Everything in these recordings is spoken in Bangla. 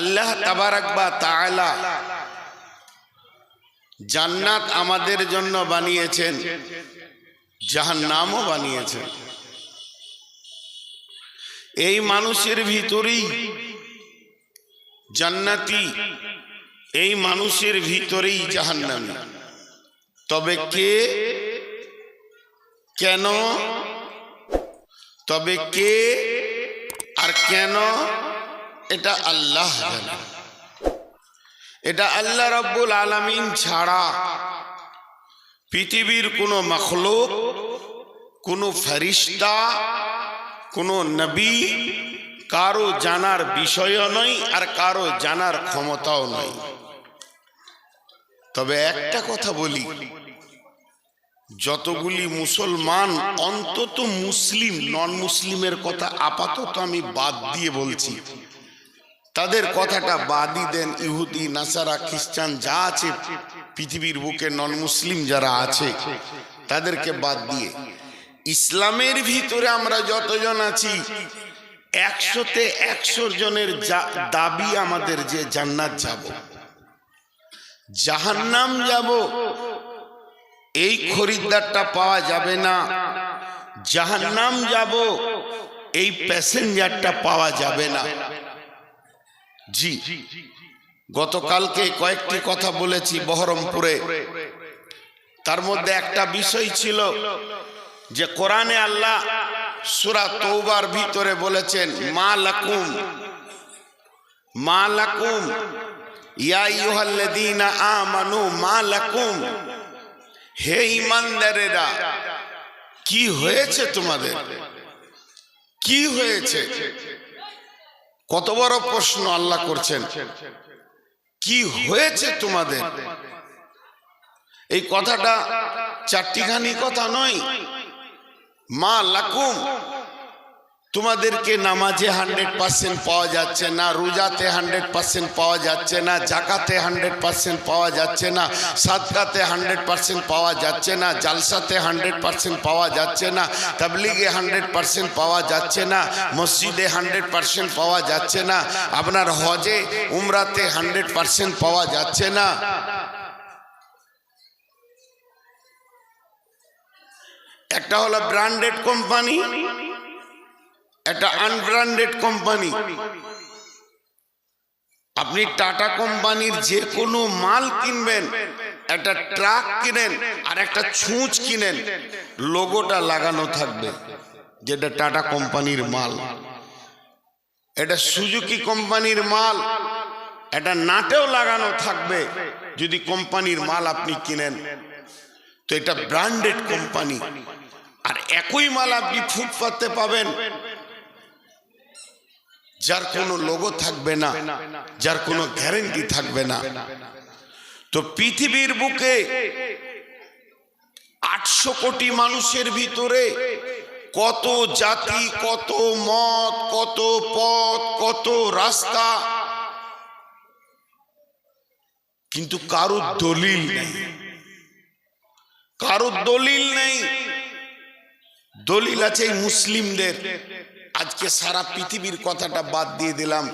আল্লাহ তাবারাকবা তাআলা জান্নাত আমাদের জন্য বানিয়েছেন যাহার নামও বানিয়েছেন। এই মানুষের ভিতরেই জান্নাতি, এই মানুষের ভিতরেই জাহান্নামী। তবে কে? কেন? তবে কে? আর কেন? এটা আল্লাহ এটা আল্লাহ রব্বুল আলামিন ছাড়া পৃথিবীর কোনো মখলুক, কোনো ফেরিস্তা, কোনো নবী কারও জানার বিষয়ও নয় আর কারও জানার ক্ষমতাও নয়। তবে একটা কথা বলি, যতগুলি মুসলমান, অন্তত মুসলিম নন মুসলিমের কথা আপাতত আমি বাদ দিয়ে বলছি। তাদের কথাটা বাদই দেন ইহুদি নাসারা খ্রিস্টান যা আছে পৃথিবীর বুকে নন মুসলিম যারা আছে তাদেরকে বাদ দিয়ে ইসলামের ভিতরে আমরা যতজন আছি একশোতে একশো জনের দাবি আমাদের যে জান্নাত যাব জাহান্নাম যাব এই খরিদ্দারটা পাওয়া যাবে না জাহান্নাম যাব এই প্যাসেঞ্জারটা পাওয়া যাবে না। জি, গতকালকে কয়েকটি কথা বলেছি বহরমপুরে। তার মধ্যে একটা বিষয় ছিল যে কোরআনে আল্লাহ সুরা তৌবার ভিতরে বলেছেন, মা লাকুম মা লাকুম, ইয়া আমানু, মা লাকুম, হে ইমানদারেরা কি হয়েছে তোমাদের? কি হয়েছে? কত বড় প্রশ্ন আল্লাহ করছেন। কি হয়েছে তোমাদের? এই কথাটা চারটিখানি কথা নয়। মা লাকুম তোমাদেরকে নামাজে হান্ড্রেড পার্সেন্ট পাওয়া যাচ্ছে না, রোজাতে হান্ড্রেড পার্সেন্ট পাওয়া যাচ্ছে না, জাকাতে হান্ড্রেড পার্সেন্ট পাওয়া যাচ্ছে না, সাদকাতে হান্ড্রেড পার্সেন্ট পাওয়া যাচ্ছে না, জালসাতে হান্ড্রেড পার্সেন্ট পাওয়া যাচ্ছে না, তাবলিগে হান্ড্রেড পার্সেন্ট পাওয়া যাচ্ছে না, মসজিদে হান্ড্রেড পার্সেন্ট পাওয়া যাচ্ছে না, আপনার হজে, উমরাতে হান্ড্রেড পার্সেন্ট পাওয়া যাচ্ছে না। একটা হলো ব্র্যান্ডেড কোম্পানি একটা আনব্র্যান্ডেড কোম্পানি আপনি টাটা কোম্পানির যে কোনো মাল কিনবেন, একটা ট্রাক কিনেন আর একটা ছুঁচ কিনেন লোগোটা লাগানো থাকবে যেটা টাটা কোম্পানির মাল। এটা সুজুকি কোম্পানির মাল, এটা নাটেও লাগানো থাকবে যদি কোম্পানির মাল আপনি কিনেন। তো এটা ব্র্যান্ডেড কোম্পানি আর একই মাল আপনি ফুটপাতে পাবেন যার কোনো লোগো থাকবে না, যার কোনো গ্যারেন্টি থাকবে না। তো পৃথিবীর বুকে আটশো কোটি মানুষের ভিতরে কত জাতি, কত মত, কত পথ, কত রাস্তা, কিন্তু কারোর দলিল নেই। কারোর দলিল নেই। দলিল আছে মুসলিমদের। আজকে সারা পৃথিবীর কথাটা বাদ দিয়ে দিলাম।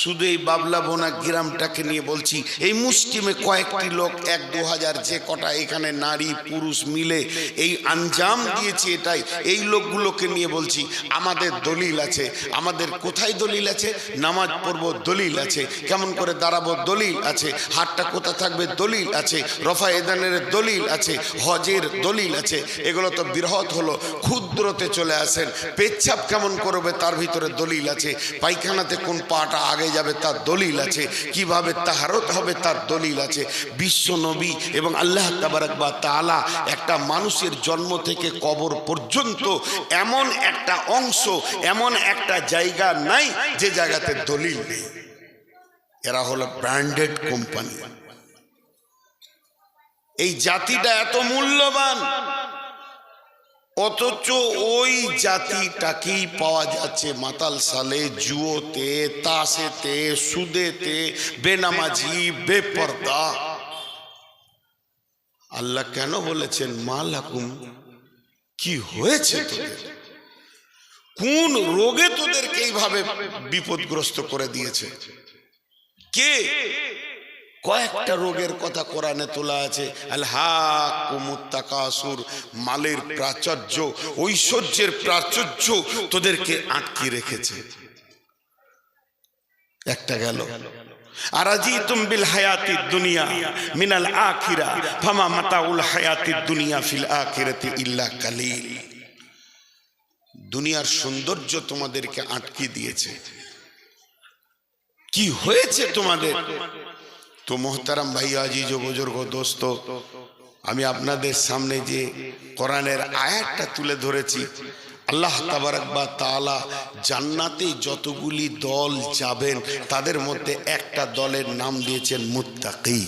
শুধু এই বাবলা বোনা গ্রামটাকে নিয়ে বলছি, এই মুসলিমে কয়েকটি লোক এক দু হাজার যে কটা এখানে নারী পুরুষ মিলে এই আঞ্জাম দিয়েছে এটাই। এই লোকগুলোকে নিয়ে বলছি, আমাদের দলিল আছে, আমাদের কোথায় দলিল আছে? নামাজ পড়ব, দলিল আছে। কেমন করে দাঁড়াবো, দলিল আছে। হাতটা কোথা থাকবে, দলিল আছে। রফা এদানের দলিল আছে, হজের দলিল আছে। এগুলো তো বৃহৎ হলো, ক্ষুদ্রতে চলে আসেন। পেচ্ছাপ কেমন করবে তার ভিতরে দলিল আছে। পায়খানাতে কোন পাটা আগে যাবে তার দলিল আছে। কীভাবে তাহারত হবে তার দলিল আছে। বিশ্ব নবী এবং আল্লাহ তাবারাকবা তাআলা একটা মানুষের জন্ম থেকে কবর পর্যন্ত এমন একটা অংশ, এমন একটা জায়গা নাই যে জায়গাতে দলিল নেই। এরা হলো ব্র্যান্ডেড কোম্পানি। এই জাতিটা এত মূল্যবান। অথচ ওই জাতিটাকেই পাওয়া যাচ্ছে মাতাল সালে জুয়োতে, তাসেতে, সুদেতে, বেনামাজি, বেপর্দা। আল্লাহ কেন বলেছেন, মা লাকুম, কি হয়েছে তোদের? কোন রোগে তোদেরকে এইভাবে বিপদগ্রস্ত করে দিয়েছে? কে? কয়েকটা রোগের কথা কোরআনে তোলা আছে। আল্লাহাকুমুত্তাকাসুর মালের প্রাচুর্য, ঐশ্বর্যের প্রাচুর্য তোদেরকে আটকে রেখেছে। একটা গেল। বিল হায়াতি দুনিয়া, মিনাল ফামা দুনিয়া ফিল দুনিয়ার সৌন্দর্য তোমাদেরকে আটকে দিয়েছে। কি হয়েছে তোমাদের? তো মোহতারাম ভাইয়া ও বুজুর্গ দোস্ত, আমি আপনাদের সামনে যে কোরআনের আয়াতটা তুলে ধরেছি, আল্লাহ তাবারাক বা তাআলা জান্নাতে যতগুলি দল যাবেন, তাদের মধ্যে একটা দলের নাম দিয়েছেন মুত্তাকি।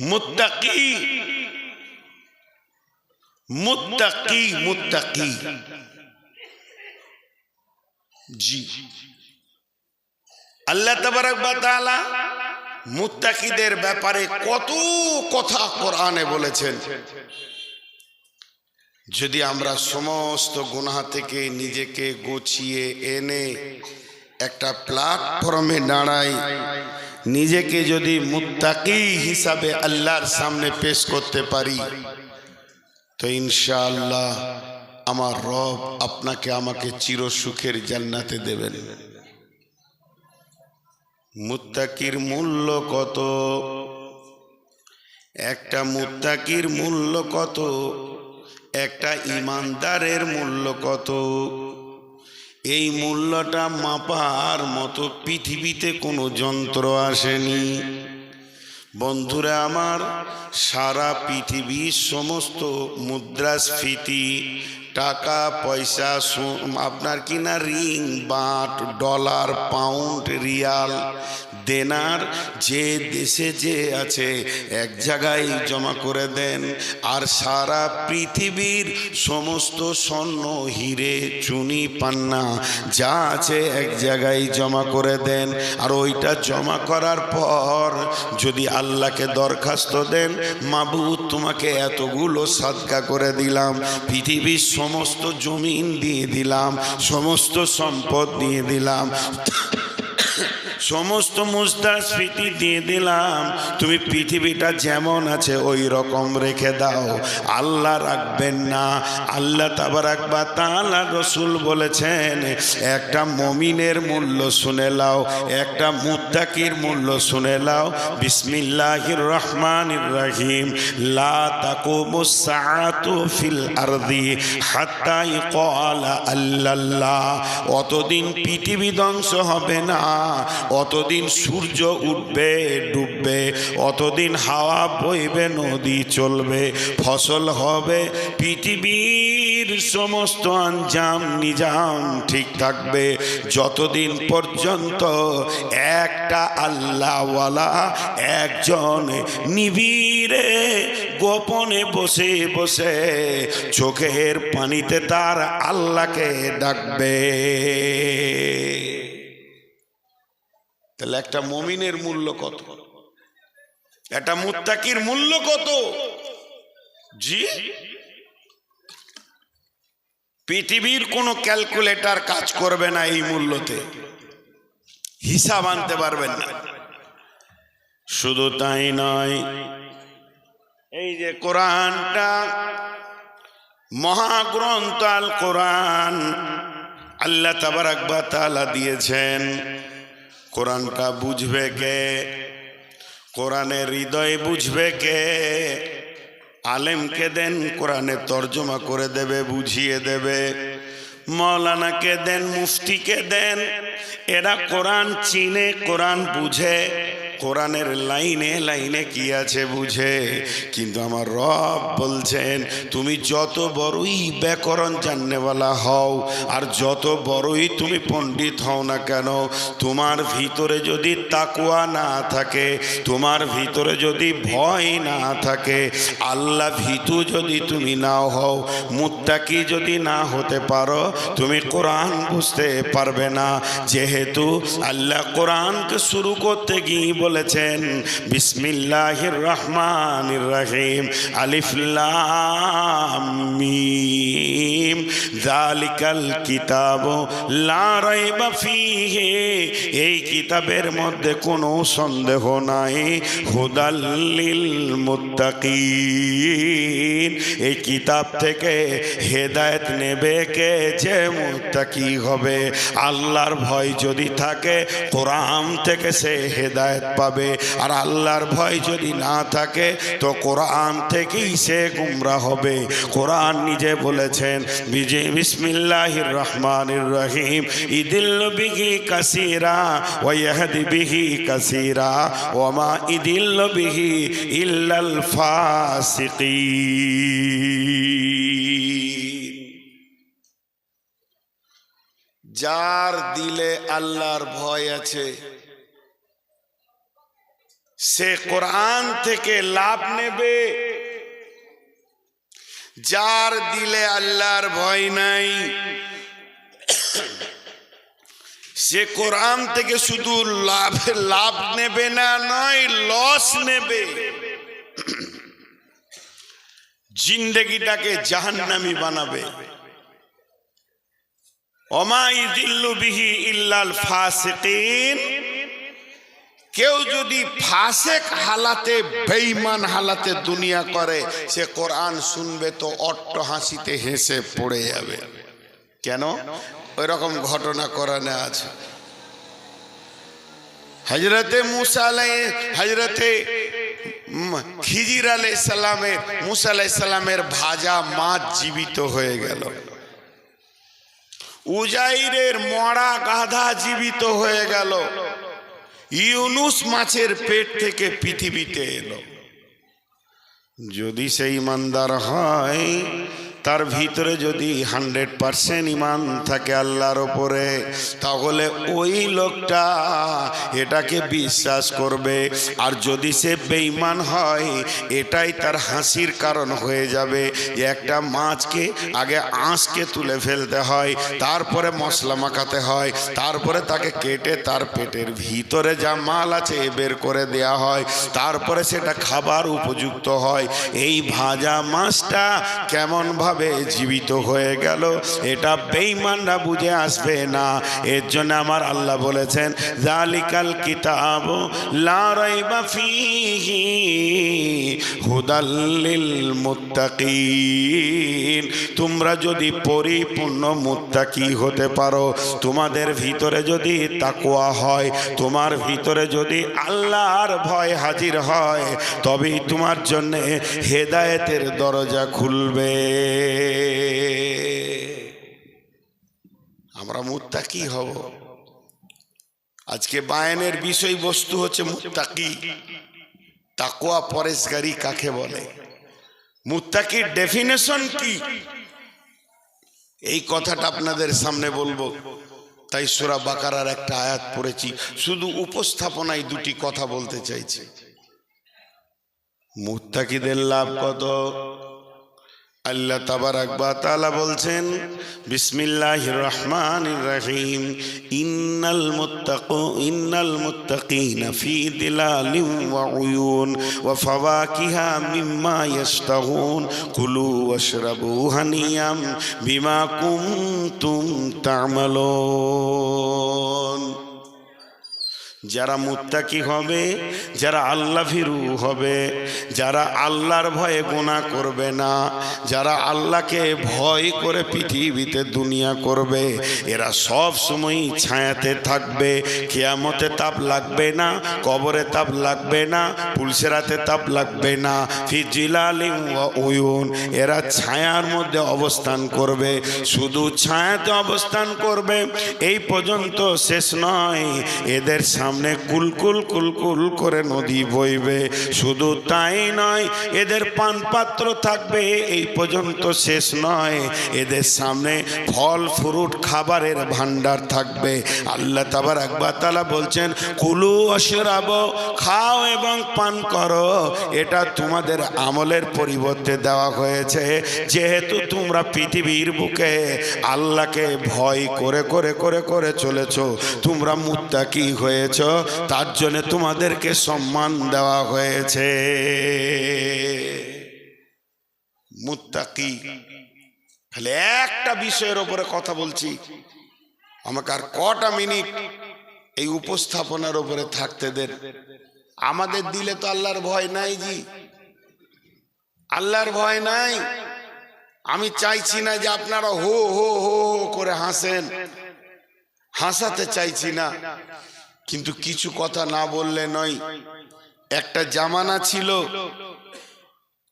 মুত্তাকি। মুত্তাকি মুত্তাকি। জি। আল্লাহ তাআলা মুত্তাকিদের ব্যাপারে কত কথা কোরআনে বলেছেন। যদি আমরা সমস্ত গুনাহ থেকে নিজেকে গুছিয়ে এনে একটা প্ল্যাটফর্মে দাঁড়াই, নিজেকে যদি মুত্তাকি হিসাবে আল্লাহর সামনে পেশ করতে পারি, তো ইনশাআল্লাহ আমার রব আপনাকে আমাকে চির সুখের জান্নাতে দেবেন। মুত্তাকির মূল্য কত? একটা মুত্তাকির মূল্য কত? একটা ইমানদারের মূল্য কত? এই মূল্যটা মাপার মতো পৃথিবীতে কোনো যন্ত্র আসেনি। বন্ধুরা আমার, সারা পৃথিবীর সমস্ত মুদ্রাস্ফীতি টাকা, পয়সা আপনার কিনা ring, baht, dollar, pound, riyal, dinar, যে দেশে যে আছে, এক জায়গায় জমা করে দেন। আর সারা পৃথিবীর সমস্ত স্বর্ণ, হিরে, চুনি, পান্না, যা আছে এক জায়গায় জমা করে দেন। আর ওইটা জমা করার পর যদি আল্লাহকে দরখাস্ত দেন, মাবুদ তোমাকে এতগুলো সাদকা করে দিলাম। পৃথিবীর সমস্ত জমিন দিয়ে দিলাম সমস্ত সম্পদ দিয়ে দিলাম। সমস্ত মুস্তাস্ফীতি দিয়ে দিলাম। তুমি পৃথিবীটা যেমন আছে ওই রকম রেখে দাও। আল্লাহ রাখবেন না। আল্লাহ তাবার একবার তাআলা রসুল বলেছেন, একটা মমিনের মূল্য শুনে লাও একটা মুত্তাকির মূল্য শুনে লাও বিসমিল্লাহির রহমানির রহিম। লা অতদিন পৃথিবী ধ্বংস হবে না। অতদিন সূর্য উঠবে, ডুববে, অতদিন হাওয়া বইবে, নদী চলবে, ফসল হবে, পৃথিবীর সমস্ত আঞ্জাম, নিজাম ঠিক থাকবে। যতদিন পর্যন্ত একটা আল্লাহওয়ালা একজন নিবিড়ে গোপনে বসে বসে চোখের পানিতে তার আল্লাহকে ডাকবে। তাহলে একটা মমিনের মূল্য কত? একটা মুত্তাকির মূল্য কত? জি? পৃথিবীর কোনো ক্যালকুলেটর কাজ করবে না এই মূল্যতে। হিসাব আনতে পারবেন না। শুধু তাই নয়, এই যে কোরআনটা, মহাগ্রন্থ আল কোরআন আল্লাহ তাবারাক বা তাআলা দিয়েছেন। কোরআনটা বুঝবে কে? কোরআনের হৃদয় বুঝবে কে? আলেমকে দেন কোরআনে তর্জমা করে দেবে, বুঝিয়ে দেবে। মৌলানাকে দেন মুফতিকে দেন? এরা কোরআন চিনে, কোরআন বুঝে। কোরআনের লাইনে লাইনে কি আছে বুঝে? কিন্তু আমার রব বলছেন, তুমি যত বড়ই ব্যাকরণ জাননেওয়ালা হও, আর যত বড়ই তুমি পণ্ডিত হও না কেন, তোমার ভিতরে যদি তাকুয়া না থাকে, তোমার ভিতরে যদি ভয় না থাকে, আল্লাহ ভীতু যদি তুমি নাও হও, মুত্তাকি যদি না হতে পারো, তুমি কোরআন বুঝতে পারবে না। যেহেতু আল্লাহ কোরআনকে শুরু করতে গিয়ে বলেছেন, বিসমিল্লাহির রহমানির রহিম, আলিফ লাম জালিকাল কিতাব লা রাইবা ফিহি, এই কিতাবের মধ্যে কোনো সন্দেহ নাই হুদাল্লিল মুত্তাকিন, এই কিতাব থেকে হেদায়েত নেবে কে যে মুত্তাকি হবে, আল্লাহর ভয় যদি থাকে, কোরআন থেকে সে হেদায়েত পাবে। আর আল্লাহর ভয় যদি না থাকে, তো কোরআন থেকেই সে গুমরা হবে। কোরআন নিজে বলেছেন, বিজে, বিসমিল্লাহির রহমানির রহিম। ইদিল বিহি কাসিরা ওয়াহদি বিহি কাসিরা ওমা ইদিল বিহি ইল্লাল ফাসিকিন। যার দিলে আল্লাহর ভয় আছে সে কোরআন থেকে লাভ নেবে। যার দিলে আল্লাহর ভয় নাই। সে কোরআন থেকে শুধু লাভ লাভ নেবে না, নয় লস নেবে। জিন্দগিটাকে জাহান্নামি বানাবে। অমাইদিল্লু বিহি ইল্লাল ফাসিকিন। কেউ যদি ফাসেক হালাতে, বেঈমান হালাতে দুনিয়া করে, সে কোরআন শুনবে তো অট্ট হাসিতে হেসে পড়ে যাবে। কেন? ওই রকম ঘটনা কোরআনে আছে। হজরতে মুসা আলাই হজরতে খিজির আলাই সালামের, মুসা আলাই সালামের ভাজা মাছ জীবিত হয়ে গেল। উজাইরের মরা গাধা জীবিত হয়ে গেল। ইউনুস মাছের পেট থেকে পৃথিবীতে এলো। যদি সেই ইমানদার হয় তার ভিতরে যদি হান্ড্রেড পারসেন্ট ইমান থাকে আল্লাহর ওপরে, তাহলে ওই লোকটা এটাকে বিশ্বাস করবে। আর যদি সে বেইমান হয়, এটাই তার হাসির কারণ হয়ে যাবে একটা মাছকে, আগে আঁশকে তুলে ফেলতে হয়, তারপরে মশলা মাখাতে হয়, তারপরে তাকে কেটে তার পেটের ভিতরে যা মাল আছে বের করে দেয়া হয়, তারপরে সেটা খাবার উপযুক্ত হয়। এই ভাজা মাছটা কেমন ভাবে জীবিত হয়ে গেল। এটা বেঈমানরা বুঝে আসবে না। এর জন্য আমার আল্লাহ বলেছেন জালিকাল কিতাব লা রাইবা ফীহি হুদাল্লিল মুত্তাকিন। তোমরা যদি পরিপূর্ণ মুত্তাকি হতে পারো, তোমাদের ভিতরে যদি তাকওয়া হয়, তোমার ভিতরে যদি আল্লাহর ভয় হাজির হয়, তবেই তোমার জন্য হেদায়েতের দরজা খুলবে। আমরা মুত্তাকি হব। আজকে বায়ানের বিষয়বস্তু হচ্ছে মুত্তাকি। তাকোয়া পরেশগারি কাকে বলে? মুত্তাকির ডেফিনেশন কি? এই কথাটা আপনাদের সামনে বলব। তাই সুরা বাকারার একটা আয়াত পড়েছি। শুধু উপস্থাপনায় দুটি কথা বলতে চাইছি। মুত্তাকিদের লাভ কত? আল্লাহ তাবারাক বা তাআলা বলছেন, বিসমিল্লাহির রহমানির রহিম, ইন্নাল মুত্তাকু, ইন্নাল মুত্তাকিনা ফি দিলালিন ওয়া উয়ুন ওয়া ফাওয়াকিহা মিম্মা ইয়াশতাহুন কুলু ওয়াশরাবু হানিয়াম বিমা কুনতুম তা'মালুন। যারা মুত্তাকি হবে, যারা আল্লাহ ফিরু হবে, যারা আল্লাহর ভয়ে গোনা করবে না, যারা আল্লাহকে ভয় করে পৃথিবীতে দুনিয়া করবে, এরা সব সময়ই ছায়াতে থাকবে, কেয়ামতে তাপ লাগবে না, কবরে তাপ লাগবে না, পুলসেরাতে তাপ লাগবে না ফিজিলালিং উয়ুন, এরা ছায়ার মধ্যে অবস্থান করবে, শুধু ছায়াতে অবস্থান করবে, এই পর্যন্ত শেষ নয়, এদের সামনে কুলকুল কুলকুল করে নদী বইবে। শুধু তাই নয়, এদের পান পাত্র থাকবে, এই পর্যন্ত শেষ নয়। এদের সামনে ফল, ফ্রুট, খাবারের ভান্ডার থাকবে। আল্লাহ তাবার একবার তালা বলছেন, কুলু অসরাব খাও এবং পান করো। এটা তোমাদের আমলের পরিবর্তে দেওয়া হয়েছে। যেহেতু তোমরা পৃথিবীর বুকে আল্লাহকে ভয় করে করে করে করে চলেছ, তোমরা মুত্তাকি হয়েছ। তার জন্য তোমাদেরকে সম্মান দেওয়া হয়েছে। মুত্তাকি। খালি একটা বিষয়ের ওপরে কথা বলছি। আমাকে আর কটা মিনিট এই উপস্থাপনার ওপরে থাকতে দেন। আমাদের দিলে তো আল্লাহর ভয় নাই জি। আল্লাহর ভয় নাই। আমি চাইছি না যে আপনারা হো হো হো করে হাসেন। হাসাতে চাইছি না। কিন্তু কিছু কথা না বললে নয়। একটা জামানা ছিল,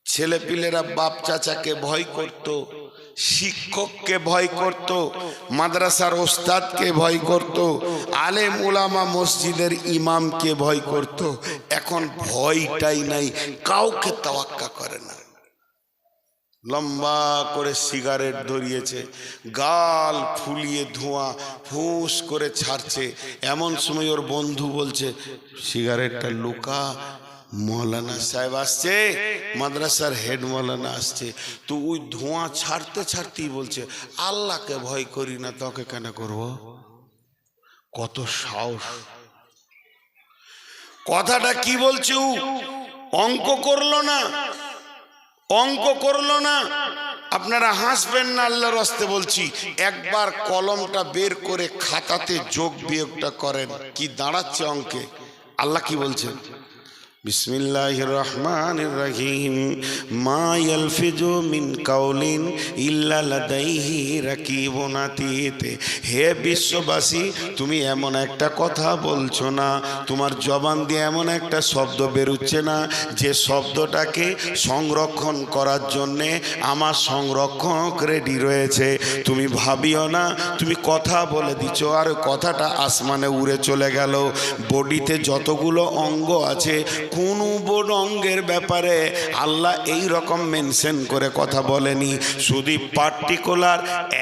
ছেলেপিলেরা বাপ চাচাকে ভয় করত, শিক্ষককে ভয় করত, মাদ্রাসার ওস্তাদকে ভয় করত, আলেম উলামা মসজিদের ইমামকে ভয় করত। এখন ভয়টাই নাই, কাউকে তাওয়াক্কা করে না। লম্বা করে সিগারেট ধরিয়েছে, গাল ফুলিয়ে ধোঁয়া ফুস করে ছাড়ছে। এমন সময় ওর বন্ধু বলছে, সিগারেটটা লুকা, মৌলানা সাহেব আসছে, মাদ্রাসার হেড মৌলানা আসছে। তো ওই ধোঁয়া ছাড়তে ছাড়তেই বলছে, আল্লাহকে ভয় করি না, তোকে কেন করব? কত সাহস। কথাটা কি বলছে অঙ্ক করল না। অঙ্ক করল না। আপনারা হাসবেন না, আল্লাহর হস্তে বলছি। একবার কলমটা বের করে খাতাতে যোগ বিয়োগটা করেন। কি দাঁড়াচ্ছে অঙ্কে? আল্লাহ কি বলছেন? বিসমিল্লাহ রহমান রহিম মা ইয়ালফিজু মিন কাউলিন ইল্লা লাদাইহি রাকিবুন আতীত। হে বিশ্ববাসী, তুমি এমন একটা কথা বলছো না। তোমার জবান দিয়ে এমন একটা শব্দ বেরোচ্ছে না যে শব্দটাকে সংরক্ষণ করার জন্যে আমার সংরক্ষক রেডি রয়েছে। তুমি ভাবিও না, তুমি কথা বলে দিচ্ছ আর কথাটা আসমানে উড়ে চলে গেল। বডিতে যতগুলো অঙ্গ আছে কোন বোন অঙ্গের ব্যাপারে আল্লাহ এই রকম মেনশন করে কথা বলেনি। শুধু পার্টিকুলার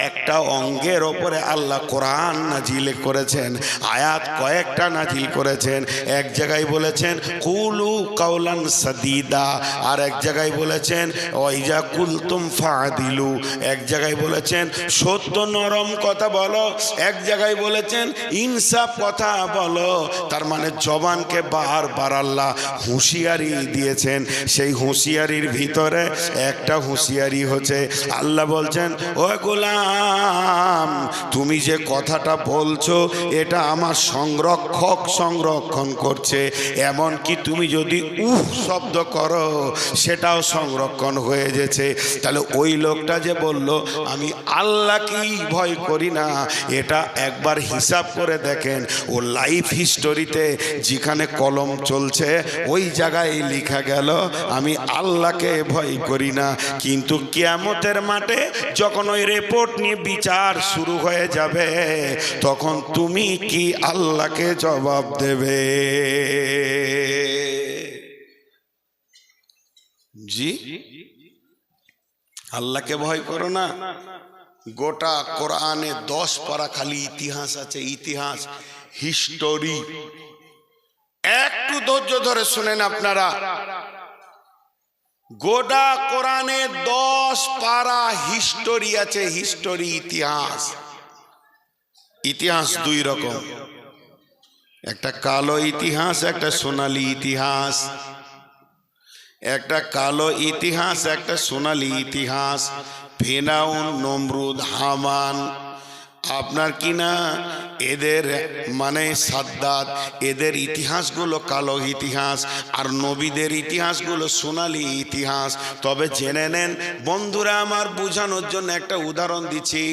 একটা অঙ্গের ওপরে আল্লাহ কোরআন নাজিল করেছেন, আয়াত কয়েকটা নাজিল করেছেন। এক জায়গায় বলেছেন, কুলু কাউলান সাদিদা। আর এক জায়গায় বলেছেন ওইজা কুলতুম ফাদিলু এক জায়গায় বলেছেন, সত্য নরম কথা বলো। এক জায়গায় বলেছেন, ইনসাফ কথা বলো। তার মানে জবানকে বারবার আল্লাহ হুঁশিয়ারি দিয়েছেন। সেই হুঁশিয়ারির ভিতরে একটা হুঁশিয়ারি হচ্ছে, আল্লাহ বলছেন, ও গোলাম, তুমি যে কথাটা বলছো, এটা আমার সংরক্ষক সংরক্ষণ করছে। এমন কি তুমি যদি উহ শব্দ করো, সেটাও সংরক্ষণ হয়ে গেছে। তাহলে ওই লোকটা যে বলল, আমি আল্লাহকেই ভয় করি না। এটা একবার হিসাব করে দেখেন। ও লাইফ হিস্টোরিতে যেখানে কলম চলছে ওই জায়গায় লেখা গেল, আমি আল্লাহকে ভয় করি না, কিন্তু কিয়ামতের মাঠে যখন ওই রিপোর্ট নিয়ে বিচার শুরু হয়ে যাবে, তখন তুমি কি আল্লাহকে জবাব দেবে? জি? আল্লাহকে ভয় করো না। গোটা কোরআনে দশ পারা খালি ইতিহাস আছে, ইতিহাস হিস্টোরি একটু ধৈর্য ধরে শুনেন আপনারা। গোডা কোরআনে দশ পারা হিস্টোরি আছে, হিস্টোরি ইতিহাস। ইতিহাস দুই রকম। একটা কালো ইতিহাস, একটা সোনালি ইতিহাস। একটা কালো ইতিহাস, একটা সোনালি ইতিহাস। ফেনাউন নমরুদ, হামান। আপনার কি না এদের মানে সাদ্দাত, এদের ইতিহাসগুলো কালো ইতিহাস আর নবীদের ইতিহাসগুলো সোনালি ইতিহাস। তবে জেনে নেন, বন্ধুরা আমার বোঝানোর জন্য একটা উদাহরণ দিচ্ছি।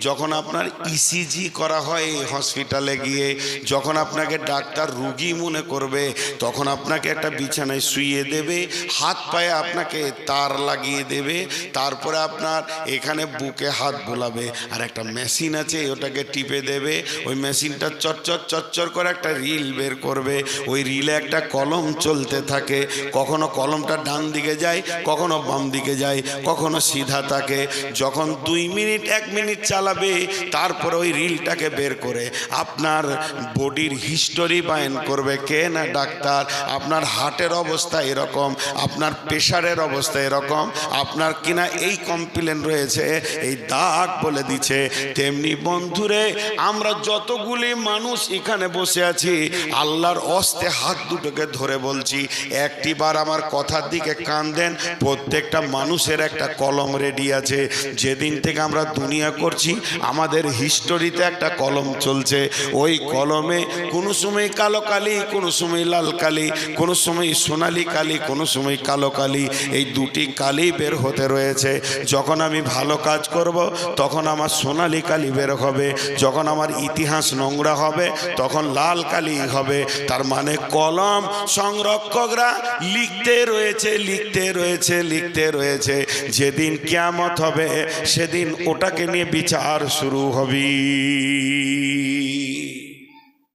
যখন আপনার ইসিজি করা হয় হসপিটালে গিয়ে, যখন আপনাকে ডাক্তার রুগী মনে করবে, তখন আপনাকে একটা বিছানায় শুইয়ে দেবে, হাত পায়ে আপনাকে তার লাগিয়ে দেবে, তারপরে আপনার এখানে বুকে হাত বোলাবে। আর একটা মেশিন আছে, ওটাকে টিপে দেবে, ওই মেশিনটা চচ্চর চচ্চর করে একটা রিল বের করবে। ওই রিলে একটা কলম চলতে থাকে। কখনো কলমটা ডান দিকে যায়, কখনো বাম দিকে যায়, কখনো সিধা থাকে। যখন দুই মিনিট, এক মিনিট চালাবে, তারপরে ওই রিলটাকে বের করে। আপনার বডির হিস্টোরি বায়ন করবে কে না ডাক্তার, আপনার হার্টের অবস্থা এরকম, আপনার প্রেশারের অবস্থা এরকম, আপনার কিনা এই কমপ্লেন রয়েছে, এই দাগ বলে দিচ্ছে। তেমনি বন্ধুরে, আমরা যত যতগুলি মানুষ এখানে বসে আছে, আল্লাহর অস্তে হাত দুটোকে ধরে বলছি, একটি বার আমার কথার দিকে কান দেন, প্রত্যেকটা মানুষের একটা কলম রেডি আছে। যেদিন থেকে আমরা দুনিয়া করছি, আমাদের হিস্টোরিতে একটা কলম চলছে। ওই কলমে কোনো সময় কালো কালি, কোনো সময় লাল কালি, কোনো সময় সোনালি কালি, কোনো সময় কালো কালি। এই দুটি কালি বের হতে রয়েছে। যখন আমি ভালো কাজ করব, তখন আমার সোনালি কালি বের হবে। যখন আমার ইতিহাস নোংরা হবে, তখন লাল কালি হবে। তার মানে কলম সংরক্ষকরা লিখতে রয়েছে লিখতে রয়েছে লিখতে রয়েছে। যেদিন কেয়ামত হবে, সেদিন ওটাকে নিয়ে বিচার শুরু হবে